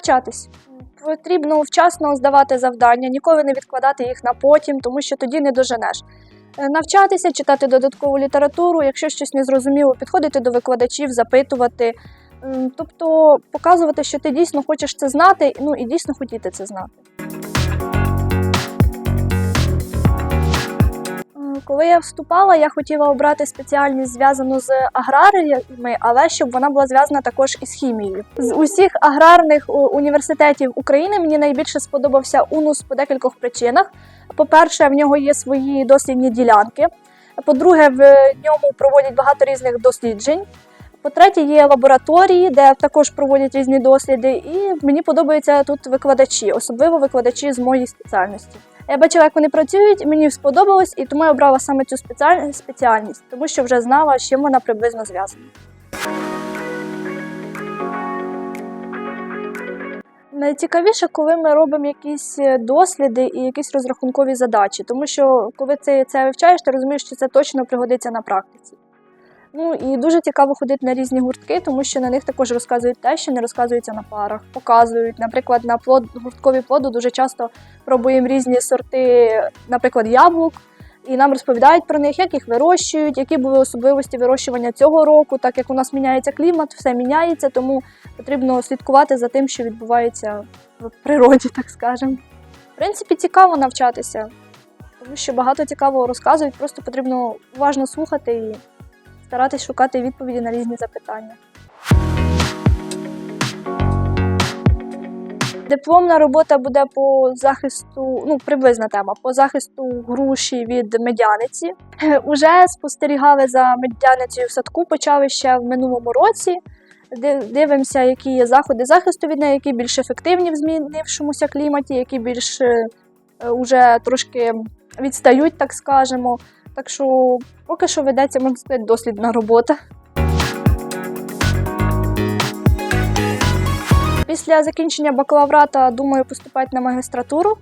Навчатись. Потрібно вчасно здавати завдання, ніколи не відкладати їх на потім, тому що тоді не доженеш. Е, Навчатися, читати додаткову літературу, якщо щось не зрозуміло, підходити до викладачів, запитувати. Тобто показувати, що ти дійсно хочеш це знати, ну і дійсно хотіти це знати. Коли я вступала, я хотіла обрати спеціальність зв'язану з аграріями, але щоб вона була зв'язана також із хімією. З усіх аграрних університетів України мені найбільше сподобався УНУС по декількох причинах. По-перше, в нього є свої дослідні ділянки. По-друге, в ньому проводять багато різних досліджень. По-третє, є лабораторії, де також проводять різні досліди, і мені подобаються тут викладачі, особливо викладачі з моєї спеціальності. Я бачила, як вони працюють, мені сподобалось, і тому я обрала саме цю спеціаль- спеціальність, тому що вже знала, з чим вона приблизно зв'язана. Найцікавіше, коли ми робимо якісь е, досліди і якісь розрахункові задачі, тому що коли ти це вивчаєш, ти розумієш, що це точно пригодиться на практиці. Ну і дуже цікаво ходити на різні гуртки, тому що на них також розказують те, що не розказується на парах. Показують, наприклад, на плод гурткові плоду дуже часто пробуємо різні сорти, наприклад, яблук, і нам розповідають про них, як їх вирощують, які були особливості вирощування цього року, так як у нас міняється клімат, все міняється, тому потрібно слідкувати за тим, що відбувається в природі, так скажемо. В принципі, цікаво навчатися, тому що багато цікавого розказують, просто потрібно уважно слухати і старатись шукати відповіді на різні запитання. Дипломна робота буде по захисту, ну приблизна тема, по захисту груші від медяниці. Уже спостерігали за медяницею в садку, почали ще в минулому році. Дивимося, які є заходи захисту від неї, які більш ефективні в змінившомуся кліматі, які більш е, уже трошки відстають, так скажемо. Так що поки що ведеться, можна сказати, дослідна робота. Після закінчення бакалаврата думаю поступати на магістратуру.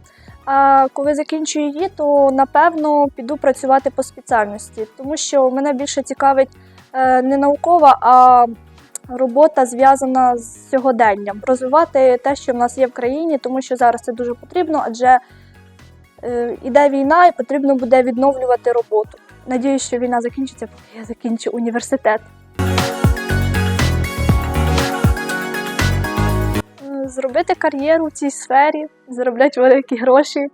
А коли закінчу її, то напевно піду працювати по спеціальності, тому що мене більше цікавить е, не наукова, а робота зв'язана з сьогоденням. Розвивати те, що в нас є в країні, тому що зараз це дуже потрібно, адже іде війна і потрібно буде відновлювати роботу. Надіюсь, що війна закінчиться, поки я закінчу університет. Е, Зробити кар'єру в цій сфері, заробляти великі гроші.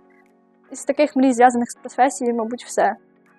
Із таких мрій, зв'язаних з професією, мабуть, все.